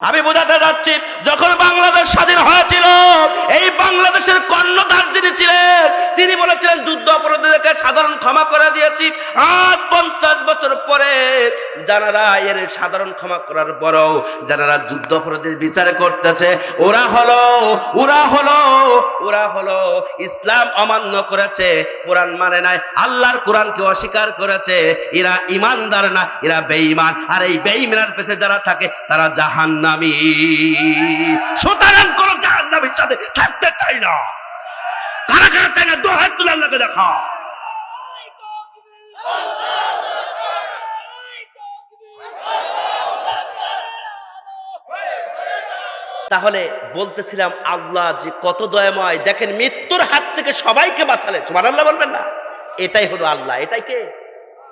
আমি বোঝাতে যাচ্ছি, যখন বাংলাদেশ স্বাধীন হয়েছিল, এই বাংলাদেশের কর্ণধার যিনি ছিলেন, তিনি বলেছিলেন, যুদ্ধ অপরাধীদেরকে সাধারণ ক্ষমা করে দিয়েছি। আজ পঞ্চাশ বছর পরে যারা এর সাধারণ ক্ষমা করার পরেও যারা যুদ্ধ অপরাধীর বিচার করতেছে, ওরা হলো ওরা হলো ওরা হলো ইসলাম অমান্য করেছে, কোরআন মানে নাই, আল্লাহর কোরআনকে অস্বীকার করেছে, এরা ইমানদার না, এরা বেঈমান। আর এই বেঈমানের পেছে যারা থাকে, তারা জাহান্নামী। সুতরাং কোন জাহান্নামীর সাথে থাকতে চাই না। কারা কারা চাই না? দু হাত তুলে আল্লাহকে দেখা তাহলে বলতেছিলাম, আল্লাহ যে কত দয়াময়। দেখেন, মৃত্যুর হাত থেকে সবাইকে বাঁচালে সুবহানাল্লাহ বলবেন না? এটাই হলো আল্লাহ। এটাই কে?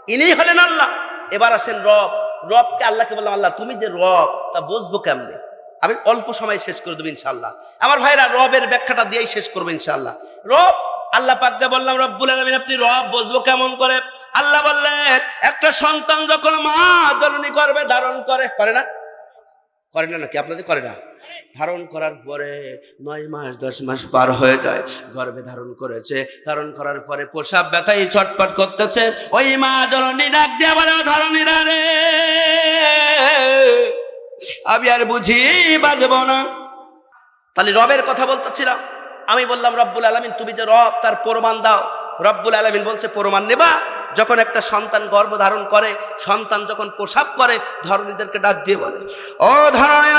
ইনি হলেন আল্লাহ। এবার আসেন রব। রবকে আল্লাহকে বললাম, আল্লাহ, তুমি যে রব, তা বুঝব কেমনে? আমি অল্প সময় শেষ করে দেবো ইনশাল্লাহ আমার ভাইরা, রবের ব্যাখ্যাটা দিয়েই শেষ করব ইনশাল্লাহ রব, আল্লাহ পাককে বললাম, রব্বুল আলমিন, আপনি রব, বুঝব কেমন করে? আল্লাহ বললেন, একটা সন্তান যখন মা জননী করবে ধারণ করে করে না? করে না নাকি? আপনাদের করে না? ধারণ করার পরে নয় মাস, দশ মাস পার হয়ে যায়। গর্ভে ধারণ করেছে, ধারণ করার পরে প্রসাব ব্যথায় ছটপট করতেছে। ওই মা জননী ডাক দিয়ে বলে ধরনীরা রে, আমি আর বুঝি বাজব না। তাহলে রবের কথা বলতেছিলাম। আমি বললাম, রব্বুল আলমিন, তুমি যে রব, তার প্রমাণ দাও। রব্বুল আলমিন বলছে, প্রমাণ নেবা। যখন একটা সন্তান গর্ভ ধারণ করে, সন্তান যখন প্রসাব করে, ধরণীদেরকে ডাক দিয়ে বলে, ও ধরণী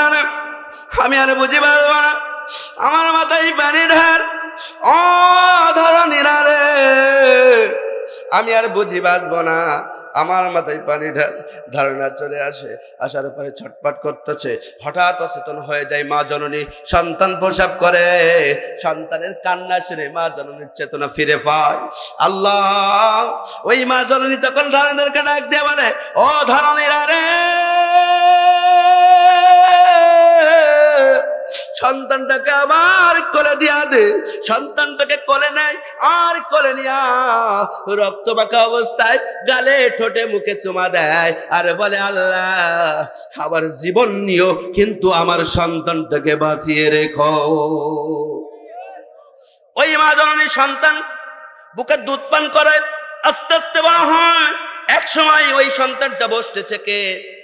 আমি আর বুঝি পারব না। আমার মাথায় পানি ঢাল। ও ধরণীরা রে আমি আর বুঝি বাঁচবো না। আমার মাথায় পানি ঢাল ধারণা চলে আসে। আসার পরে ছটপট করতেছে। হঠাৎ অচেতন হয়ে যায় মা জননী। সন্তান প্রসাব করে। সন্তানের কান্না শুনে মা জননীর চেতনা ফিরে পায়। আল্লাহ! ওই মা জননী তখন ধরনেরকে ডাক দিয়ে বলে, ও ধরনীরা রে! সন্তানটাকে আবার কোলে দিয়া দে। সন্তানটাকে কোলে নেয়, আর কোলে নিয়া রক্ত মাখা অবস্থায় গালে, ঠোঁটে, মুখে চুমা দেয়। আর বলে, আল্লাহ আবার জীবন নিও কিন্তু আমার সন্তানটাকে বাঁচিয়ে রেখো। ওই মা জননী সন্তান বুকে দুধ পান করে, আস্তে আস্তে বড় হয়, এক সময় ওই সন্তানটা বসতে থেকে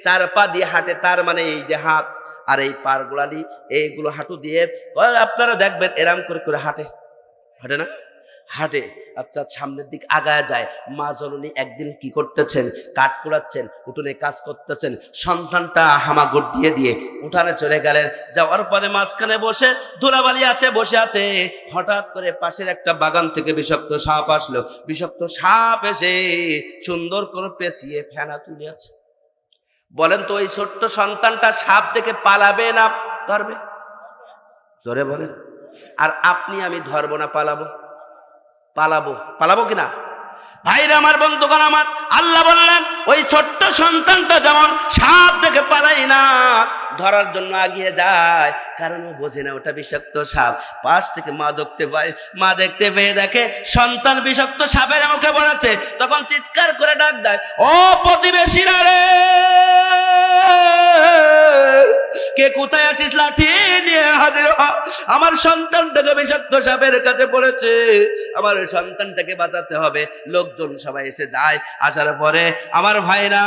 চার পা দিয়ে হাঁটে, তার মানে এই যে হাত। আর এই পার গোড়ালি এইগুলো হাঁটু দিয়ে আপনারা দেখবেন এরাম করে করে হাঁটে। হাঁটে না? হাঁটে। আচ্ছা সামনের দিক আগায় যায়। মা জননী একদিন কি করতেছেন? কাঠ কুড়াচ্ছেন, উঠোনে কাজ করতেছেন। সন্তানটা হামাগুড় দিয়ে দিয়ে উঠানে চলে গেলেন। যাওয়ার পরে মাঝখানে বসে ধুলাবালি আছে, বসে আছে। হঠাৎ করে পাশের একটা বাগান থেকে বিষাক্ত সাপ আসলো। বিষাক্ত সাপ এসে সুন্দর করে পেঁচিয়ে ফেনা তুলে আছে। বলেন তো ওই ছোট্ট সন্তানটা সাপ দেখে পালাবে না? ধরবে। জোরে বলেন। আর আপনি, আমি ধরবো না, পালাবো। পালাবো। পালাবো কিনা ভাইরা আমার, বন্ধুগণ আমার, আল্লাহ বললেন, ওই ছোট্ট সন্তানটা যেমন সাপ দেখে পালাই না, ধরার জন্য আগিয়ে যায়। কারণ ও বোঝে না, ওটা বিষাক্ত সাপ। পাশ থেকে মা দেখতে পায়, মা দেখতে পেয়ে দেখে সন্তান বিষাক্ত সাপের আমাকে বলাচ্ছে তখন চিৎকার করে ডাক দেয়, ও প্রতিবেশীরা রে! কে কোথায় আছিস লাঠি নিয়ে হাজির আমার সন্তানটাকে বিষাক্ত সাপের কাছে পড়েছে। আমার সন্তানটাকে বাঁচাতে হবে। লোকজন সবাই এসে যায়। আসার পরে আমার ভাইরা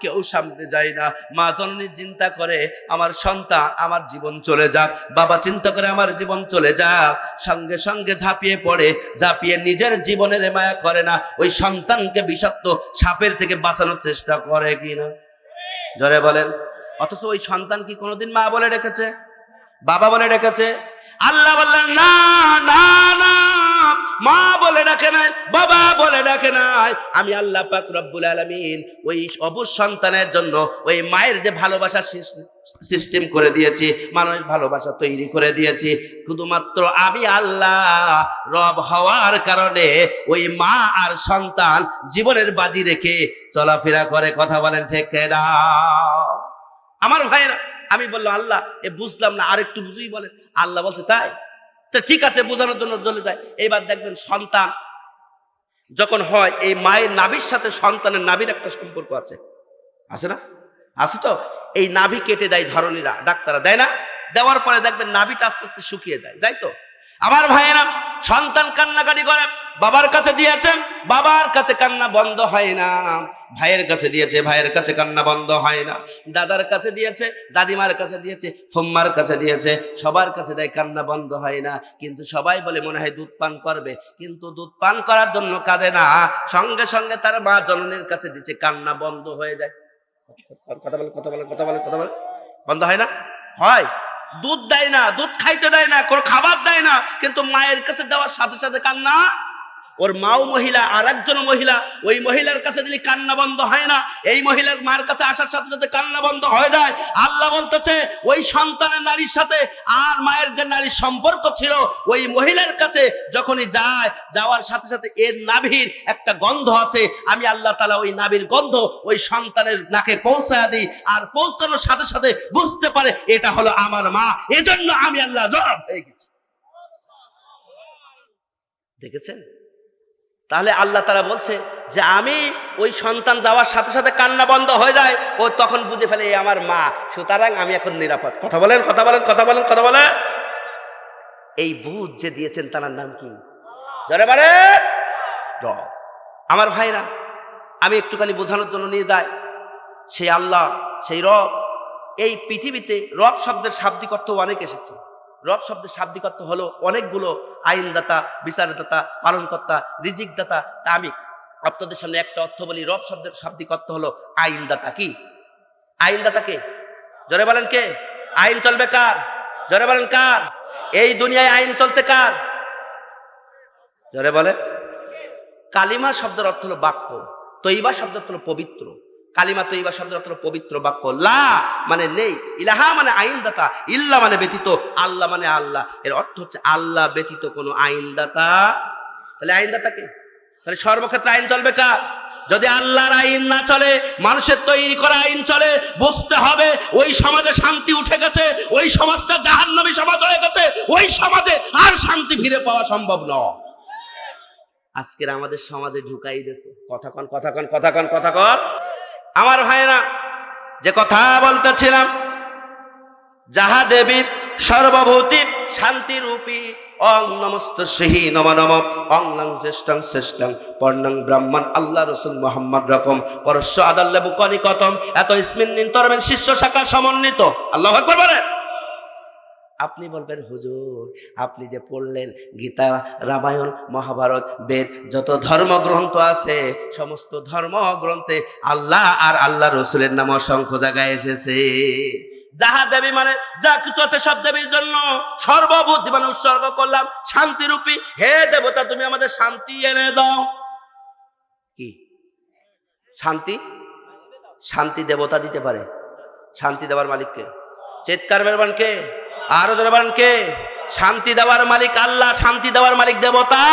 কেউ সামনে যায় না। মা জননী চিন্তা করে, আমার সন্তান আমার জীবন চলে যাক। বাবা চিন্তা করে আমার জীবন চলে যাক। সঙ্গে সঙ্গে ঝাঁপিয়ে পড়ে। ঝাঁপিয়ে নিজের জীবনের মায়া করে না। ওই সন্তানকে বিষাক্ত সাপের থেকে বাঁচানোর চেষ্টা করে কিনা? জোরে বলেন। অথচ ওই সন্তান কি কোনোদিন মা বলে রেখেছে? বাবা বলে রেখেছে? আল্লাহ বললেন, না না না, মা বলে ডাকে নাই, বাবা বলে ডাকে নাই। আমি আল্লাহ পাক রব্বুল আলামিন ওই সন্তানের জন্য ওই মায়ের যে ভালোবাসা সিস্টেম করে দিয়েছি, মানুষ ভালোবাসা তৈরি করে দিয়েছি, শুধুমাত্র আমি আল্লাহ রব হওয়ার কারণে ওই মা আর সন্তান জীবনের বাজি রেখে চলাফেরা করে। কথা বলেন ঠিক না আমার ভাইয়েরা, আমি বললাম, আল্লাহ, এ বুঝলাম না, আরেকটু বুঝুই বলেন। আল্লাহ বলছে, তাই? তো ঠিক আছে, বোঝানোর জন্য চলে যায়। এইবার দেখবেন সন্তান, যখন হয়, এই মায়ের নাবির সাথে সন্তানের নাবির একটা সম্পর্ক আছে। আছে না? আছে তো? এই নাভি কেটে দেয় ধরনীরা ডাক্তাররা, দেয় না? দেওয়ার পরে দেখবেন নাভিটা আস্তে আস্তে শুকিয়ে যায়, যাই তো? আমার ভাইয়েরা, সন্তান কান্নাকাটি করে বাবার কাছে দিয়েছেন, বাবার কাছে কান্না বন্ধ হয় না। ভাইয়ের কাছে দিয়েছে, ভাইয়ের কাছে কান্না বন্ধ হয় না। দাদার কাছে দিয়েছে, দাদিমার কাছে দিয়েছে, ফুম্মার কাছে দিয়েছে, সবার কাছে দেয়, কান্না বন্ধ হয় না। কিন্তু সবাই বলে মনে হয় দুধ পান করবে। কিন্তু দুধ পান করার জন্য কাঁদে না। সঙ্গে সঙ্গে তার মা জননীর কাছে দিচ্ছে কান্না বন্ধ হয়ে যায়। কথা বলে কথা বলে কথা বলে কথা বলে। বন্ধ হয় না? হয়। দুধ দেয় না, দুধ খাইতে দেয় না, কোনো খাবার দেয় না। কিন্তু মায়ের কাছে দেওয়ার সাথে সাথে কান্না ওর মাও মহিলা আর একজন মহিলা, ওই মহিলার কাছে দিলে কান্না বন্ধ হয় না, এই মহিলার মার কাছে আসার সাথে সাথে কান্না বন্ধ হয়ে যায়। আল্লাহ বলতেছে, ওই সন্তানের নারীর সাথে আর মায়ের যে নারীর সম্পর্ক ছিল, ওই মহিলার কাছে যখনই যায়, যাওয়ার সাথে সাথে এর নাভির একটা গন্ধ আছে, আমি আল্লাহ তালা ওই নাভির গন্ধ ওই সন্তানের নাকে পৌঁছায় দিই আর পৌঁছানোর সাথে সাথে বুঝতে পারে এটা হলো আমার মা। এজন্য আমি আল্লাহ জবাব হয়ে গেছি। দেখেছেন? তাহলে আল্লাহ তারা বলছে যে আমি ওই সন্তান যাওয়ার সাথে সাথে কান্না বন্ধ হয়ে যায়, ও তখন বুঝে ফেলে এই আমার মা, সুতরাং আমি এখন নিরাপদ। কথা বলেন কথা বলেন কথা বলেন কথা বলেন। এই বুঝ যে দিয়েছেন, তার নাম কি? আমার ভাইরা, আমি একটুখানি বোঝানোর জন্য নিয়ে যাই। সেই আল্লাহ, সেই রব, এই পৃথিবীতে রব শব্দের শাব্দিক অর্থ অনেক এসেছে। রব শব্দের শাব্দিক অর্থ হলো অনেকগুলো আইনদাতা, বিচারদাতা, পালনকর্তা রিজিক দাতা তা আমি আপনাদের সামনে একটা অর্থ বলি, রব শব্দের শাব্দিক অর্থ হলো আইনদাতা কি? আইনদাতা কে? জোরে বলেন কে? আইন চলবে কার? জোরে বলেন কার? এই দুনিয়ায় আইন চলছে কার? জোরে বলে কালিমা শব্দের অর্থ হলো বাক্য, তৈবা অর্থ হলো পবিত্র। কালিমা তৈবা শব্দের অর্থ পবিত্র বাক্য। লা মানে নেই, ইলাহা মানে আইনদাতা, ইল্লা মানে ব্যতীত আল্লাহ মানে আল্লাহ। এর অর্থ হচ্ছে আল্লাহ ব্যতীত কোনো আইনদাতা। তাহলে আইনদাতা কে? তাহলে সর্বক্ষেত্রে আইন চলবে কার? যদি আল্লাহর আইন না চলে, মানুষের তৈরি করা আইন চলে, বুঝতে হবে ওই সমাজে শান্তি উঠে গেছে, ওই সমাজটা জাহান্নামী সমাজ হয়ে গেছে, ওই সমাজে আর শান্তি ফিরে পাওয়া সম্ভব নয়। আজকের আমাদের সমাজে ঢুকাই দিয়েছে। কথা কন কথা কন কথা কন কথা কন। আমার ভাইরা যে কথা বলতেছিলাম যাহা দেবী সর্বভূতি শান্তিরূপী অং নমস্ত সেহী নম নম, অং নং শ্রেষ্ঠং শ্রেষ্ঠং, পর্ণং ব্রাহ্মণ আল্লাহ রসুল মোহাম্মদ রকম, পরশ্ব আদাল্লেবু কনিকতম, এত ইসমিন নিন্তরমেন শিষ্য শাখা সমন্বিত। আল্লাহ আকবার বলেন। আপনি বলবেন, হুজুর, আপনি যে পড়লেন গীতা, রামায়ণ, মহাভারত, বেদ, যত ধর্মগ্রন্থ আছে, সমস্ত ধর্মগ্রন্থে আল্লাহ আর আল্লাহ রসুলের নাম অসংখ্য জায়গায় এসেছে। যাহা দেবী মানে যা কিছু আছে সব দেবীর জন্য সর্ববুদ্ধি মানে উৎসর্গ করলাম, শান্তিরূপী। হে দেবতা, তুমি আমাদের শান্তি এনে দাও। কি? শান্তি? শান্তি দেবতা দিতে পারে। শান্তি দেওয়ার মালিককে। চিৎকার মেরবান আরও জনবান কে? শান্তি দেওয়ার মালিক আল্লাহ, শান্তি দেওয়ার মালিক দেবতা।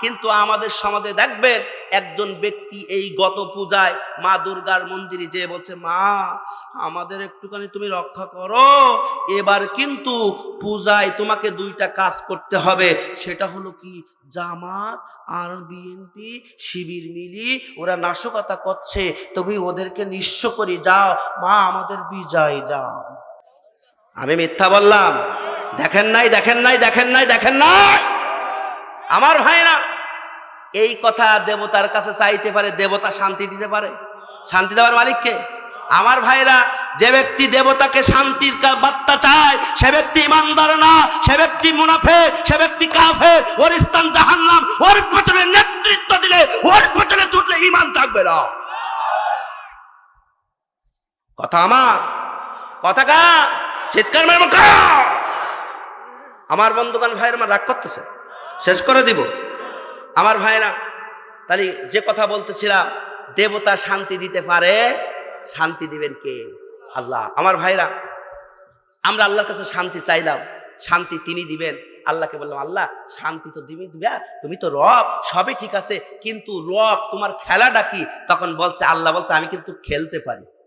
কিন্তু আমাদের সমাজে দেখবেন, একজন ব্যক্তি এই গত পূজায় মা দুর্গার মন্দিরে যে বলছে, মা, আমাদের একটুখানি তুমি রক্ষা করো। এবার কিন্তু পূজায় তোমাকে দুইটা কাজ করতে হবে। সেটা হলো কি? জামাত আর বিএনপি শিবির মিলি, ওরা নাশকতা করছে। তুমি ওদেরকে নিঃস্ব করে যাও। মা, আমাদের বিজয় দাও। আমি মিথ্যা বললাম। দেখেন নাই দেখেন নাই দেখেন নাই দেখেন নাই। আমার ভাইরা, এই কথা দেবতার কাছে চাইতে পারে, দেবতা শান্তি দিতে পারে। শান্তি দেওয়ার মালিককে আমার ভাইরা, যে ব্যক্তি দেবতাকে শান্তির বার্তা চায়, সে ব্যক্তি ইমানদার না, সে ব্যক্তি মুনাফে, সে ব্যক্তি কাফে ওর স্থান জাহান্নাম, ওর পেছনে নেতৃত্ব দিলে, ওর পেছনে ছুটলে ইমান থাকবে না। কথা আমার, কথা কা চিৎকার আমার বন্ধুগান ভাইয়ের আমার রাগ করতেছে। শেষ করে দিব। আমার ভাইরা তাহলে যে কথা বলতেছিলাম, দেবতা শান্তি দিতে পারে, শান্তি দিবেন কে? আল্লাহ। আমার ভাইরা আমরা আল্লাহর কাছে শান্তি চাইলাম, শান্তি তিনি দিবেন। আল্লাহকে বললাম, আল্লাহ, শান্তি তো দিবি, দিবা তুমি তো রব, সবই ঠিক আছে, কিন্তু রব তোমার খেলাটা কি? তখন বলছে, আল্লাহ বলছে, আমি কিন্তু খেলতে পারি।